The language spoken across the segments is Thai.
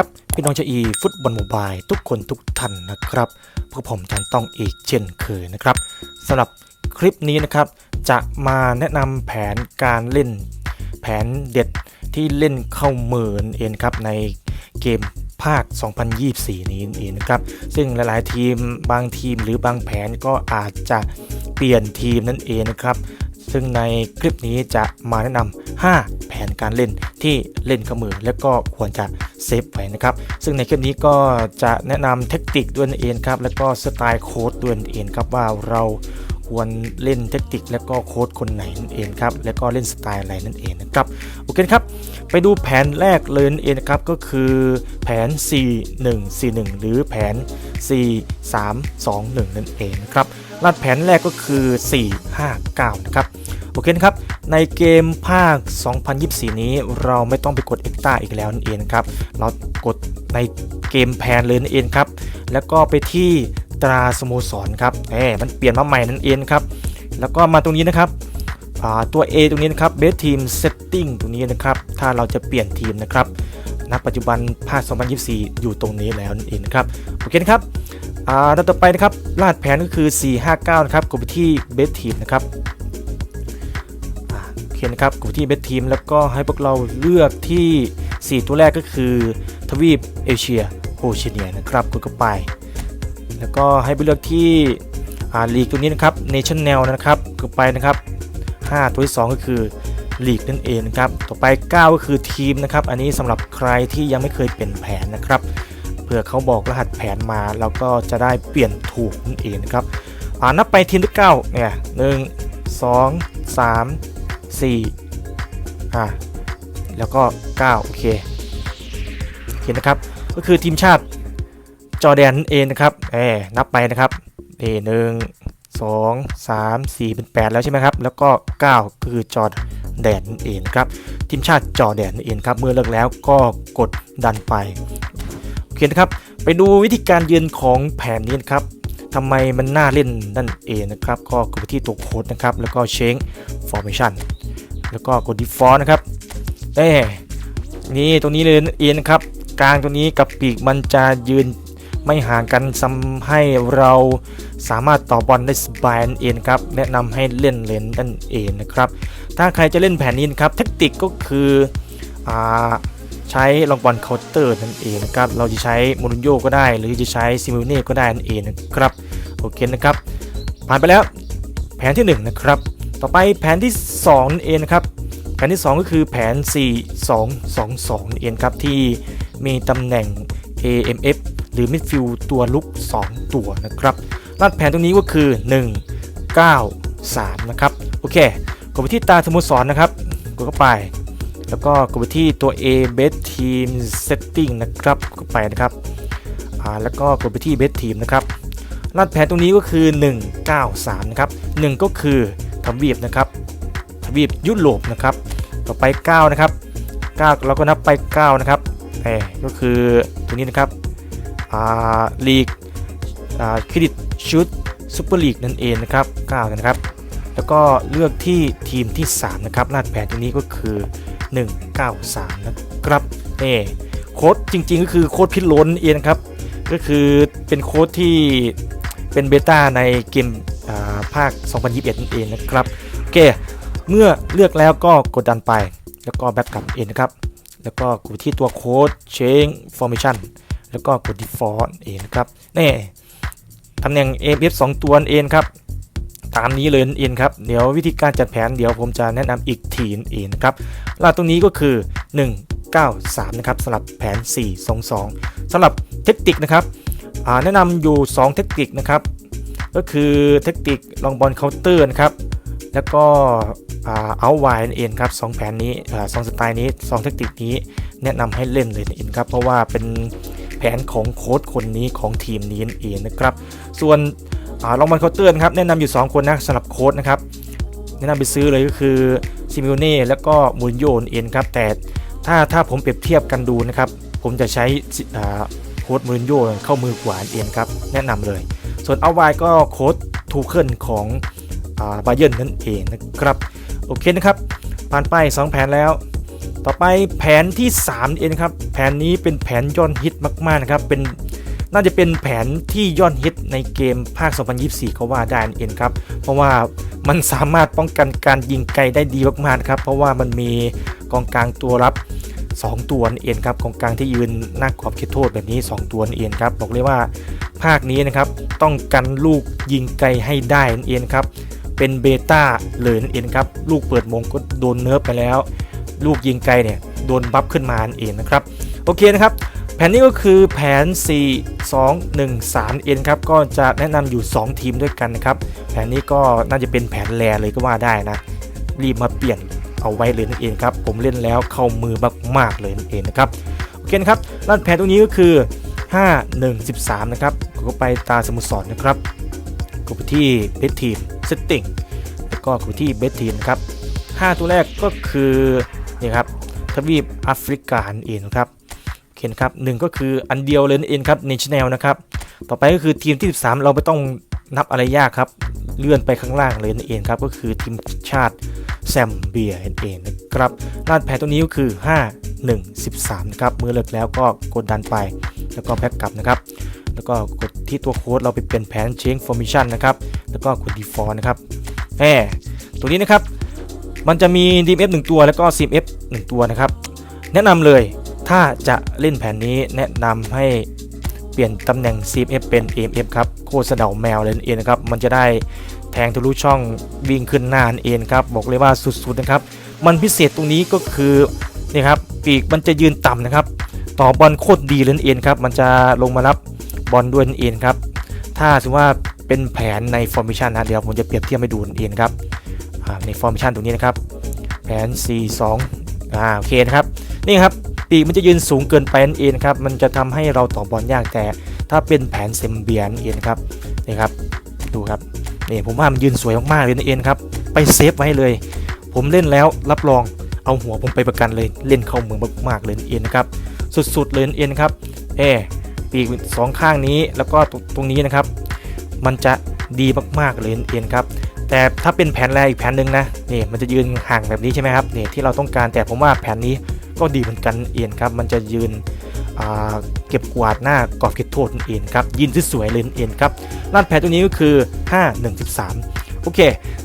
ครับ พี่น้องชาอีฟุตบอลโมบายทุกคนทุกท่านนะครับพวกผมจันต้องอีกเช่นเคยนะครับสำหรับคลิปนี้นะครับจะมาแนะนำแผนการเล่น แผนเด็ดที่เล่นเข้าเมือนเองครับในเกมภาค 2024 นี้เองนะครับ ซึ่งหลายๆทีมบางทีมหรือบางแผนก็อาจจะเปลี่ยนทีมนั่นเองนะครับ ซึ่งในคลิปนี้จะมาแนะนำ5แผนการเล่นที่เล่นกับมือและก็ควรจะ เซฟไว้นะครับ ซึ่งในคลิปนี้ก็จะแนะนำเทคนิคด้วยนั่นเองครับแล้วก็สไตล์โค้ดด้วยนั่นเองครับว่าเราควรเล่นเทคนิคและก็โค้ดคนไหนนั่นเองครับ แล้วก็เล่นสไตล์อะไรนั่นเองนะครับโอเคครับ ไปดูแผนแรกเลยนั่นเองนะครับก็คือแผน 4 1 4 1 หรือแผน 4 3 2 1 นั่นเองนะครับรหัสแผนแรกก็คือ 4 5 9 นะครับ โอเคนะครับ ในเกมภาค 2024 นี้เราไม่ต้องไปกด e x t r a อีกแล้วนั่นเองครับ เรากดในเกมแพนเลยนั่นเองครับ แล้วก็ไปที่ตราสโมสรครับแหมมันเปลี่ยนมาใหม่นั่นเองครับ แล้วก็มาตรงนี้นะครับตัว A ตรงนี้นะครับ Best Team Setting ตรงนี้นะครับ ถ้าเราจะเปลี่ยนทีมนะครับณปัจจุบันภาค 2024 อยู่ตรงนี้แล้วนั่นเองครับ โอเคนะครับอ่าต่อไปนะครับรหัสแผนก็คือ 459 นะครับกดไปที่ Best Team นะครับ เคนะครับกดที่ Best Team แล้วก็ให้พวกเราเลือกที่ 4 ตัวแรกก็คือ ทวีปเอเชียโอเชเนียนะครับกดเข้าไป แล้วก็ให้ไปเลือกที่อาลีกตัวนี้นะครับ National นะครับกดไปนะครับ 5 ตัวที่ 2 ก็คือลีกนั่นเองนะครับต่อไป 9 ก็คือทีมนะครับ อันนี้สำหรับใครที่ยังไม่เคยเปลี่ยนแผนนะครับเผื่อเขาบอกรหัสแผนมาเราก็จะได้เปลี่ยนถูกนั่นเองนะครับอ่านับไปทีมที่9เนี่ยหนึ่งสองสาม สี่อ่าแล้วก็ 9 โอเคโอเคนะครับก็คือทีมชาติจอแดนเองนะครับเอนับไปนะครับเอหนึ่งสองสามสี่เป็น8แล้วใช่ไหมครับ แล้วก็ 9 ก็คือจอแดนเองครับ ทีมชาติจอแดนเองครับ เมื่อเลิกแล้วก็กดดันไป โอเคนะครับ ไปดูวิธีการยืนของแผนนี้นะครับ ทำไมมันน่าเล่นนั่นเองนะครับ ก็กดไปที่ตัวโค้ดนะครับ แล้วก็ change formation แล้วก็กด default นะครับเอ้นี่ตรงนี้เลยเองนะครับ กลางตรงนี้กับปีกมันจะยืนไม่ห่างกันทำให้เราสามารถต่อบอลได้สบายนั่นเองครับ แนะนำให้เล่นเลนนั่นเองนะครับ ถ้าใครจะเล่นแผนนี้นครับเทคนิคก็คืออใช้ลองบอลเคาน์เตอร์นั่นเองนะครับ เราจะใช้มูรินโญ่ก็ได้ หรือจะใช้ซิมิเน่ก็ได้นั่นเองนะครับ เคนะครับ ผ่านไปแล้วแผนที่ 1 นะครับ ต่อไปแผนที่2นั่นเองนะครับ แผนที่ 2 ก็คือแผน 4 2 2 2นั่นเองครับที่มีตำแหน่ง AMF หรือมิดฟิลตัวลุก 2 ตัวนะครับรหัสแผนตรงนี้ก็คือ 1 9 3 นะครับ โอเค กดไปที่ตาสโมสรนะครับ กดเข้าไป แล้วก็กดไปที่ตัว A Best Team Setting นะครับกดไปนะครับ อ่า แล้วก็กดไปที่ Best Team นะครับ รหัสแผนตรงนี้ก็คือ 193 นะครับ 1 ก็คือทวีปนะครับทวีปยุโรปนะครับ ต่อไป 9 นะครับ 9 เราก็นับไป 9 นะครับเออก็คือตรงนี้นะครับอ่าลีกอ่าเครดิตชุดซูเปอร์ลีกนั่นเองนะครับ9นะครับ แล้วก็เลือกที่ทีมที่ 3 นะครับรหัสแผนตรงนี้ก็คือ 193 นะครับนี่โค้ดจริงๆก็คือโค้ดพิษล้นเองครับก็คือเป็นโค้ดที่ เป็นเบต้าในเกมภาค 2021 นั่นเองนะครับโอเคเมื่อเลือกแล้วก็กดดันไป แล้วก็แบ็กกลับเองนะครับ แล้วก็กดที่ตัวโค้ด change formation แล้วก็กด default เองนะครับนี่ตำแหน่ง AF 2 ตัวเองครับตามนี้เลยนั่นเองครับเดี๋ยววิธีการจัดแผนเดี๋ยวผมจะแนะนำอีกทีนเองนะครับรหัสตรงนี้ก็คือ 193 นะครับสำหรับแผน 422สำหรับเทคนิคนะครับ แนะนำอยู่ 2 เทคนิคนะครับ ก็คือเทคนิคลองบอลเคาน์เตอร์นะครับ แล้วก็เอาไวนั่นเองครับสองแผนนี้สองสไตล์นี้สองเทคนิคนี้แนะนำให้เล่นเลยนั่นเองครับ เพราะว่าเป็นแผนของโค้ชคนนี้ของทีมนี้เองนะครับ ส่วนอลองบอลเคาน์เตอร์นะครับแนะนำอยู่ 2 คนนะสำหรับโค้ดนะครับแนะนำไปซื้อเลยก็คือซิมิโอเน่แล้วก็มูนโญ่นั่นเองครับแต่ถ้าถ้าผมเปรียบเทียบกันดูนะครับ ผมจะใช้ โค้ดมูรินโญ่เข้ามือกว่านั่นเองครับแนะนำเลย ส่วนเอาไวก็โค้ดทูเคิลของบาเยนนั่นเองนะครับโอเคนะครับผ่านไป 2 แผนแล้ว ต่อไปแผนที่3เองครับแผนนี้เป็นแผนยอดฮิตมากๆนะครับเป็นน่าจะเป็นแผนที่ยอดฮิตในเกมภาค 2024ก็ว่าได้นั่นเองครับ เพราะว่ามันสามารถป้องกันการยิงไกลได้ดีมากๆครับ เพราะว่ามันมีกองกลางตัวรับ 2 ตัวนั่นครับกองกลางที่ยืนหน้ากรอบเขตโทษแบบนี้ 2 ตัวนั่นครับบอกเลยว่าภาคนี้นะครับต้องกันลูกยิงไกลให้ได้นั่นครับเป็นเบต้าเลยนั่นเองครับลูกเปิดมงก็โดนเนิร์ฟไปแล้ว ลูกยิงไกลเนี่ยโดนบัฟขึ้นมาเองนนะครับโอเคนะครับแผนนี้ก็คือแผน 4 2 1 3เอ็นครับ ก็จะแนะนำอยู่ 2 ทีมด้วยกันนะครับ แผนนี้ก็น่าจะเป็นแผนแรเลยก็ว่าได้นะ รีบมาเปลี่ยน เอาไว้เลยนั่นเองครับผมเล่นแล้วเข้ามือมากๆเลยนั่นเองนะครับโอเคนะครับด้านแผนตรงนี้ก็คือ 5 1 13 นะครับก็ไปตาสมุทรสอนนะครับกดไปที่เบสทีมเซตติ้งแล้วก็กดไปที่เบสทีมครับ5ตัวแรกก็คือนี่ครับทวีปแอฟริกานั่นเองครับโอเคนะครับหนึ่งก็คืออันเดียวเลยนั่นเองครับ national นะครับต่อไปก็คือทีมที่ 13 เราไม่ต้องนับอะไรยากครับ เลื่อนไปข้างล่างเลยนั่นเองครับก็คือทีมชาติแซมเบียนั่นเองนะครับลาดแผนตัวนี้ก็คือ 5 1 13นะครับมือเลิกแล้วก็กดดันไป แล้วก็แพ็กกลับนะครับแล้วก็กดที่ตัวโค้ดเราไปเปลี่ยนแผน change formation นะครับแล้วก็กด default นะครับแหมตัวนี้นะครับมันจะมี DMF 1 ตัวแล้วก็ CMF 1 ตัวนะครับ แนะนำเลยถ้าจะเล่นแผนนี้แนะนำให้ เปลี่ยนตำแหน่ง CMF เป็น AMF ครับโคตรเสะเดาแมวเลยนเองนะครับมันจะได้แทงทะลุช่องวิ่งขึ้นหน้านั่นเองครับบอกเลยว่าสุดๆนะครับ มันพิเศษตรงนี้ก็คือนี่ครับปีกมันจะยืนต่ำนะครับ ต่อบอลโคตรดีเลยนั่นเองครับมันจะลงมารับบอลด้วยนั่นเองครับถ้าสมมติว่าเป็นแผนใน formation นะเดี๋ยวผมจะเปรียบเทียบให้ดูนั่นเองครับใน formation ตรงนี้นะครับแผน 4 2อ่าโอเคนะครับนี่ครับ ปีกมันจะยืนสูงเกินไปนั่นเองครับมันจะทำให้เราต่อบอลยากแต่ ถ้าเป็นแผนเซมเบียนนเองครับนี่ครับดูครับนี่ผมว่ามันยืนสวยมากๆเลยนั่นเองครับไปเซฟไว้เลย ผมเล่นแล้วรับรองเอาหัวผมไปประกันเลยเล่นเข้าเมืองมากๆเลยนั่นเองครับสุดๆเลยนั่นเองครับเอปีกสองข้างนี้แล้วก็ตรงนี้นะครับ มันจะดีมากๆเลยนั่นเองครับแต่ถ้าเป็นแผนแรกอีกแผนหนึ่งนะนี่มันจะยืนห่างแบบนี้ใช่ไหมครับนี่ที่เราต้องการแต่ผมว่าแผนนี้ ก็ดีเหมือนกันเองครับ มันจะยืนเก็บกวาดหน้ากรอบเขตโทษนั่นเองครับยืนสวยๆเล่นเองครับลาดแผนตัวนี้ก็คือ 5 1 13 โอเค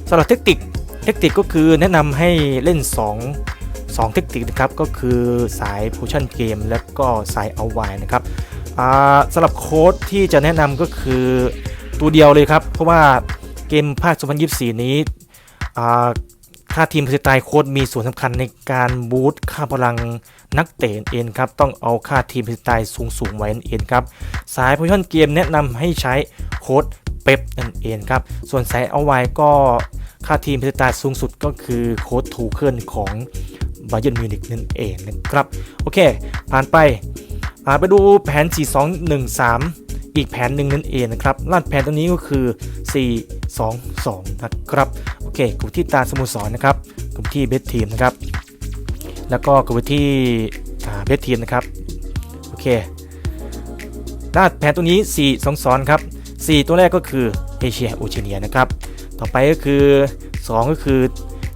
สำหรับเทคนิคเทคนิคก็คือแนะนำให้เล่น 2 2 เทคนิคนะครับก็คือสาย Potion Game และก็สายเอาไว้นะครับสำหรับโค้ดที่จะแนะนำก็คือตัวเดียวเลยครับ เพราะว่าเกมภาค 2024 นี้ อ่าค่าทีมสไตล์โค้ดมีส่วนสำคัญในการบูตค่าพลังนักเตะเองครับต้องเอาค่าทีมสไตล์สูงสูงไว้นั่นเองครับสาย Potion Game แนะนำให้ใช้โค้ดเป๊ปนั่นเองครับ ส่วนสายเอาไว้ก็ค่าทีมสไตล์สูงสุดก็คือโค้ดทูเคิลของบาเย r n นมิวนิกนั่นเองนะครับ โอเค ผ่านไปอ่าไปดูแผน 4213 อีกแผนหนึ่งนั่นเองนะครับลาดแผนตัวนี้ก็คือ 2 2 นะครับ โอเค กลุ่มที่ตาสโมุสรนะครับ กลุ่มที่เบสทีมนะครับ แล้วก็กลุ่มที่เบสทีมนะครับ โอเคลาดแผนตัวนี้ 4 2 2 ครับ 4 ตัวแรกก็คือเอเชียโอเชียเนียนะครับ ต่อไปก็คือ 2 ก็คือ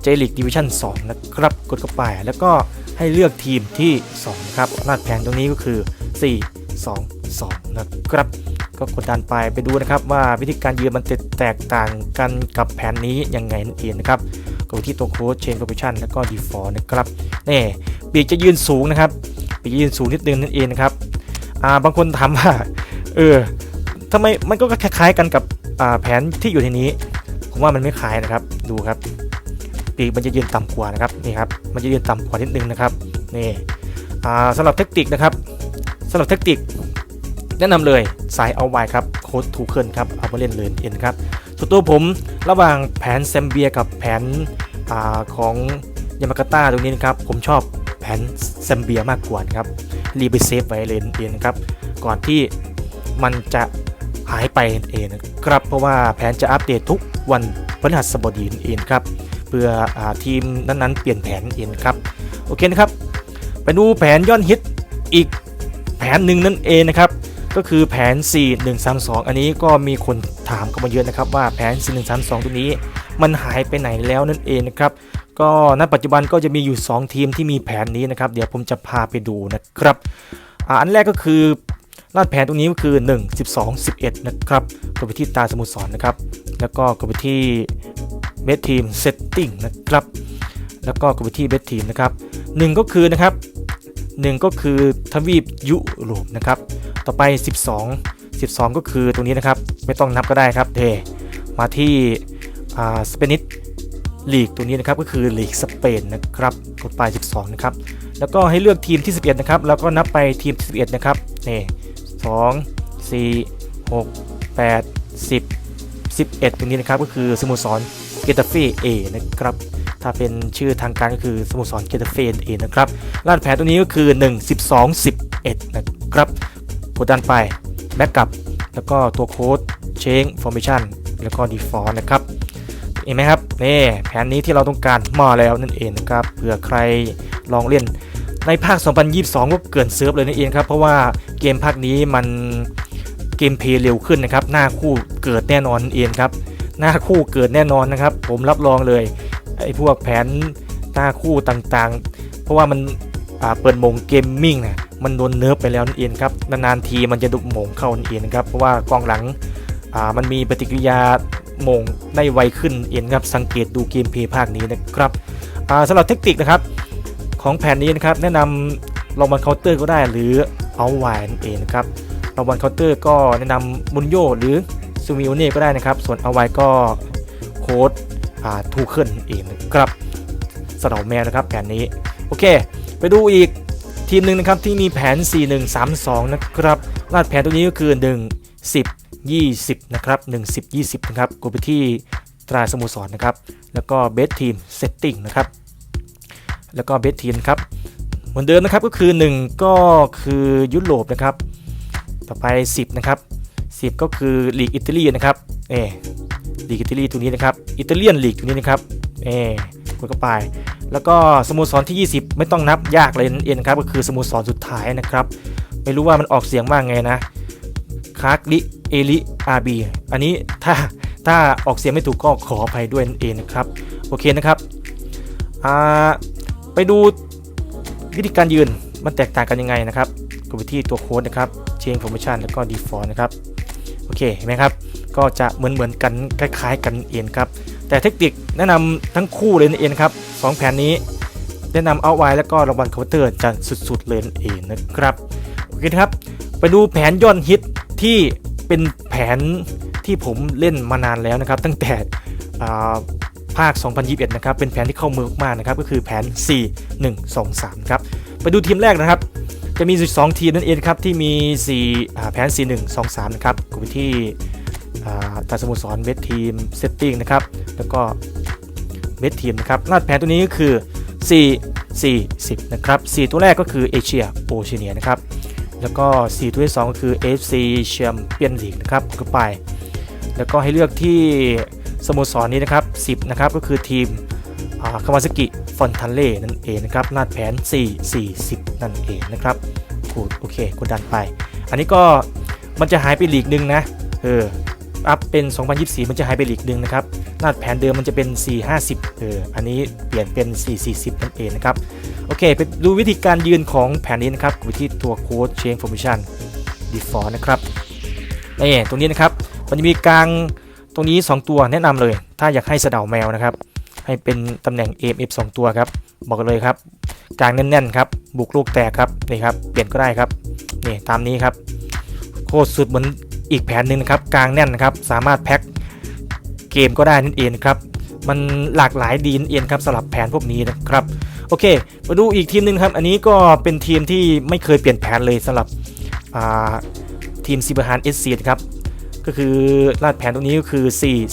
เจลิกดิวิชั่น2นะครับ กดเข้าไปแล้วก็ให้เลือกทีมที่ 2 ครับลาดแผนตรงนี้ก็คือ 4 2 2 นะครับ ก็กดดันไปไปดูนะครับว่าวิธีการยืนมันแตกต่างกันกับแผนนี้ยังไงนั่นเองนะครับกดที่ตัวโค้ดเชนคอมพิชันแล้วก็ default นะครับนี่ปีกจะยืนสูงนะครับปีกยืนสูงนิดนึงนั่นเองนะครับอ่าบางคนถามว่าเออทำไมมันก็คล้ายๆกันกับอ่าแผนที่อยู่ในนี้ ผมว่ามันไม่คล้ายนะครับดูครับ ปีกมันจะยืนต่ำกว่านะครับนี่ครับมันจะยืนต่ำกว่านิดนึงนะครับนี่อ่าสำหรับเทคนิคนะครับสำหรับเทคนิค แนะนำเลยสายเอาไว้ครับโค้ดทูเคิลครับเอามาเล่นเลยเอ็นครับส่วนตัวผมระหว่างแผนแซมเบียกับแผนอของยามากาตาตรงนี้นะครับผมชอบแผนแซมเบียมากกว่านครับรีไปเซฟไว้เลยเอ็นครับก่อนที่มันจะหายไปเองนะครับเพราะว่าแผนจะอัปเดตทุกวันพฤหัสบดีเองครับเพื่ออทีมนั้นๆเปลี่ยนแผนเองครับโอเคนะครับไปดูแผนยอดฮิตอีกแผนหนึ่งนั่นเองนะครับ ก็คือแผน 4 1 3 2 อันนี้ก็มีคนถามเข้ามาเยอะนะครับว่าแผน 4 1 3 2 ตัวนี้ มันหายไปไหนแล้วนั่นเองนะครับก็ณปัจจุบันก็จะมีอยู่ 2 ทีมที่มีแผนนี้นะครับ เดี๋ยวผมจะพาไปดูนะครับอันแรกก็คือลาดแผนตรงนี้ก็คือ 1 12 11 นะครับกดไปที่ตาสมุสรนนะครับ แล้วก็กดไปที่เบสทีมเซตติ้งนะครับ แล้วก็กดไปที่เบสทีมนะครับหนึ่งก็คือนะครับ หนึ่งก็คือทวีปยุโรปนะครับ ต่อไป 12 12 ก็คือตรงนี้นะครับ ไม่ต้องนับก็ได้ครับเทมาที่สเปนิชลีกตรงนี้นะครับก็คือลีกสเปนนะครับกดไป 12 นะครับ แล้วก็ให้เลือกทีมที่ 11 นะครับ แล้วก็นับไปทีมที่ 11 นะครับนี่2 4 6 8 10 11ตรงนี้นะครับก็คือสโมสรเกตาเฟ่เอนะครับ ถ้าเป็นชื่อทางการก็คือสโมสรเกตเฟ่เอนะครับลาดแผนตรงนี้ก็คือ 1 12 11 นะครับกดดันไปแบ็กกลับ แล้วก็ตัวโค้ดเชงฟอร์เมชันแล้วก็ดีฟอร์นะครับเห็นไหมครับนี่แผนนี้ที่เราต้องการมาแล้วนั่นเองนะครับเผื่อใครลองเล่นในภาค 2022 ก็เกินเซิร์ฟเลยนั่นเองครับ เพราะว่าเกมภาคนี้มันเกมเพลย์เร็วขึ้นนะครับ หน้าคู่เกิดแน่นอนนั่นเองครับ หน้าคู่เกิดแน่นอนนะครับ ผมรับรองเลย ไอ้พวกแผนหน้าคู่ต่างๆ เพราะว่ามันเปิดมงเกมมิ่งนะมันโดนเนิร์ฟไปแล้วนั่นเองครับนานๆทีมันจะดุมงเข้านั่นเองครับเพราะว่ากองหลังมันมีปฏิกิริยามงได้ไวขึ้นเองครับสังเกตดูเกมเพย์ภาคนี้นะครับอ่าสำหรับเทคนิคนะครับของแผนนี้นะครับแนะนำลองบอลเคาน์เตอร์ก็ได้หรือเอาไวนั่นเองครับลองบอลเคาน์เตอร์ก็แนะนำบุนโยหรือซูมิโอเน่ก็ได้นะครับ ส่วนเอาไวก็โค้ดาทูเคิลเองครับสะเดาแมวนะครับแผนนี้ โอเค ไปดูอีกทีมหนึ่งนะครับที่มีแผน 4132 นะครับลาดแผนตัวนี้ก็คือ 1 10 20 นะครับ 1 10 20 นะครับกดไปที่ตราสโมสรนะครับ แล้วก็เบสทีมเซตติ้งนะครับ แล้วก็เบสทีมครับ เหมือนเดิมนะครับก็คือ 1 ก็คือยุโรปนะครับ ต่อไป 10 นะครับ 10 ก็คือลีกอิตาลีนะครับ เอ ลีกอิตาลีตรงนี้นะครับอิตาเลียนลีกตรงนี้นะครับเอกดเข้าไป แล้วก็สโมสรที่ 20 ไม่ต้องนับยากเลยนะเองนครับก็คือสโมสรสุดท้ายนะครับไม่รู้ว่ามันออกเสียงว่าไงนะคาร์กลิเอลิอาบีอันนี้ถ้าถ้าออกเสียงไม่ถูกก็ขออภัยด้วยนะเองนะครับโอเคนะครับอ่าไปดูวิธีการยืนมันแตกต่างกันยังไงนะครับกดไปที่ตัวโค้ดนะครับเชนฟอร์มชันแล้วก็ดีฟอร์นะครับโอเคเห็นไหมครับ ก็จะเหมือนเหมือนๆกันคล้ายๆ กันเองครับ แต่เทคนิคแนะนำทั้งคู่เลยนั่นเองครับสองแผนนี้ แนะนำเอาไว้แล้วก็รางวัลเคาน์เตอร์จะสุดๆเลยนเองนะครับโอเคครับ ไปดูแผนย้อดฮิตที่เป็นแผนที่ผมเล่นมานานแล้วนะครับ ตั้งแต่อ่าภาค 2021 นะครับ เป็นแผนที่เข้ามือมากนะครับ ก็คือแผน 4 1 2 3 ครับ ไปดูทีมแรกนะครับ จะมี 12 ทีมนั่นเองครับ ที่มี4อ่าแผน 4 1 2 3 นะครับกดไปที่ อ่าตาสโมสรเวททีมเซตติ้งนะครับ แล้วก็เวททีมนะครับรหัสแผนตัวนี้ก็คือ 4 4 10 นะครับ 4 ตัวแรกก็คือเอเชียโอเชียเนียนะครับ แล้วก็ 4 ตัวที่2ก็คือ FC Champion League นะครับกดไป แล้วก็ให้เลือกที่สโมสรนี้นะครับ 10 นะครับ ก็คือทีมคาวาซากิฟอนทันเล่นั่นเองนะครับลาดแผน 4 4 10 นั่นเองนะครับโอเคกดดันไป อันนี้ก็มันจะหายไปหลีกหนึ่งนะ เออ อัพเป็น 2024 มันจะหายไปลีกหนึ่งนะครับลาแผนเดิมมันจะเป็น 450 เออ อันนี้เปลี่ยนเป็น 440 นั่นเองนะครับ โอเค ไปดูวิธีการยืนของแผนนี้นะครับกดไปที่ตัวโค้ด change formation default นะครับนี่ตรงนี้นะครับ มันจะมีกลางตรงนี้ 2 ตัวแนะนำเลย ถ้าอยากให้สะเดาแมวนะครับ ให้เป็นตำแหน่ง AMF 2 ตัวครับ บอกเลยครับ กลางแน่นๆครับ บุกลูกแตกครับ นี่ครับ เปลี่ยนก็ได้ครับ นี่ตามนี้ครับ โคตรสุดเหมือน อีกแผนหนึ่งนะครับกลางแน่นนะครับสามารถแพ็คเกมก็ได้นั่นเองครับมันหลากหลายดีนั่นเองครับสำหรับแผนพวกนี้นะครับโอเค มาดูอีกทีมหนึ่งครับ อันนี้ก็เป็นทีมที่ไม่เคยเปลี่ยนแผนเลยสำหรับทีมซิบฮานเอสซีครับก็คือลาดแผนตรงนี้ก็คือ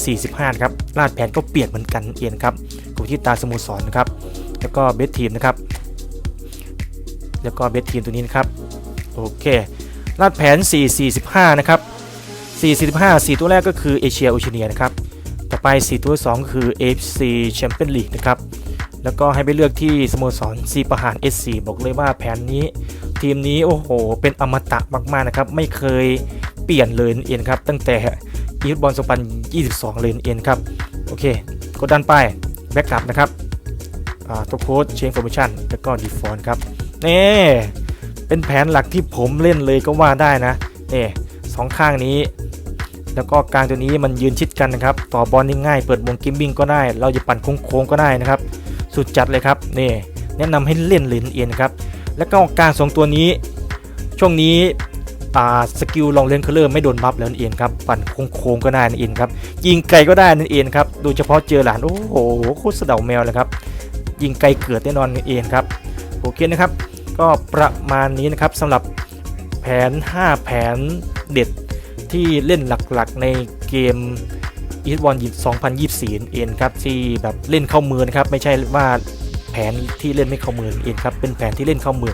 4 45ครับลาดแผนก็เปลี่ยนเหมือนกันเองครับกดที่ตาสโมสรนะครับแล้วก็เบสทีมนะครับ แล้วก็เบสทีมตัวนี้นะครับโอเคลาดแผน 4 45นะครับ 4 45 4 ตัวแรกก็คือเอเชียโอเชียเนียนะครับ ต่อไป 4 ตัว2คือ AFC Champion League นะครับ แล้วก็ให้ไปเลือกที่สโมสรซีประหาร S4 บอกเลยว่าแผนนี้ ทีมนี้โอ้โห เป็นอมตะมากๆนะครับ ไม่เคยเปลี่ยนเลยนั่นครับ ตั้งแต่อีฟุตบอล2022 เลยนั่นเองครับ โอเค กดดันไปแบ็กกลับนะครับตัวโค้ดเชนฟอร์มชั่นแล้วก็ดีฟอนครับนี่เป็นแผนหลักที่ผมเล่นเลยก็ว่าได้นะนี่สองข้างนี้ แล้วก็กลางตัวนี้มันยืนชิดกันนะครับ ต่อบอลนี่ง่ายเปิดวงกิมบิ้งก็ได้ เราจะปั่นโค้งๆก็ได้นะครับ สุดจัดเลยครับนี่แนะนำให้เล่นเลนเอียนครับ แล้วก็กลางสองตัวนี้ ช่วงนี้สกิลลองเลนเคอร์เลอร์ไม่โดนบัฟแล้วนั่นเองครับปั่นโค้งๆก็ได้นั่นเองครับยิงไกลก็ได้นั่นเองครับโดยเฉพาะเจอหลานโอ้โหโคตรสะเดาแมวเลยครับยิงไกลเกิดแน่นอนนั่นเองครับโอเคนะครับ ก็ประมาณนี้นะครับสำหรับแผน 5 แผนเด็ด ที่เล่นหลักๆในเกมอีทบอลยิ2024เองครับที่แบบเล่นเข้ามือนะครับไม่ใช่ว่าแผนที่เล่นไม่เข้ามือเองครับเป็นแผนที่เล่นเข้ามือ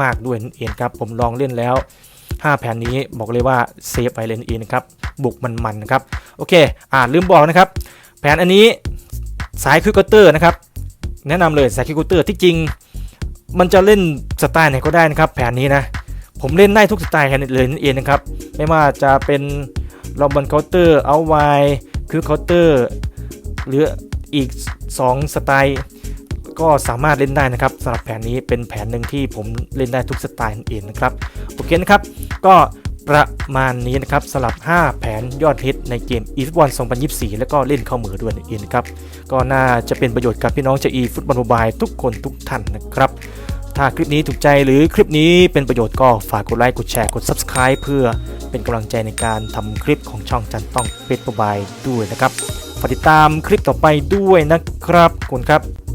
มาก ๆด้วยนั่นครับผมลองเล่นแล้ว 5 แผนนี้บอกเลยว่าเซฟไปเลยนั่นเองนะครับบุกมันๆนะครับโอเคอ่าลืมบอกนะครับ แผนอันนี้สายคิวิกเตอร์นะครับแนะนำเลยสายคิวิกเตอร์ที่จริง มันจะเล่นสไตล์ไหนก็ได้นะครับแผนนี้นะ ผมเล่นได้ทุกสไตล์เลยนั่นเองนะครับ ไม่ว่าจะเป็นลอบบอลเคาน์เตอร์เอาไวคือเคาน์เตอร์หรืออีก 2 สไตล์ก็สามารถเล่นได้นะครับสำหรับแผนนี้เป็นแผนหนึ่งที่ผมเล่นได้ทุกสไตล์นั่นเองนะครับโอเคนะครับ ก็ประมาณนี้นะครับสำหรับ 5 แผนยอดฮิตในเกม e f 1 2024 แล้วก็เล่นเข้ามือด้วยนั่เองนะครับ ก็น่าจะเป็นประโยชน์กับพี่น้องชาวอีฟุตบอลโมบายทุกคนทุกท่านนะครับ ถ้าคลิปนี้ถูกใจหรือคลิปนี้เป็นประโยชน์ก็ฝากกดไลค์กดแชร์กด Subscribe เพื่อเป็นกำลังใจในการทำคลิปของช่องจันต้องเป็ดประบายด้วยนะครับฝากติดตามคลิปต่อไปด้วยนะครับขอบคุณครับ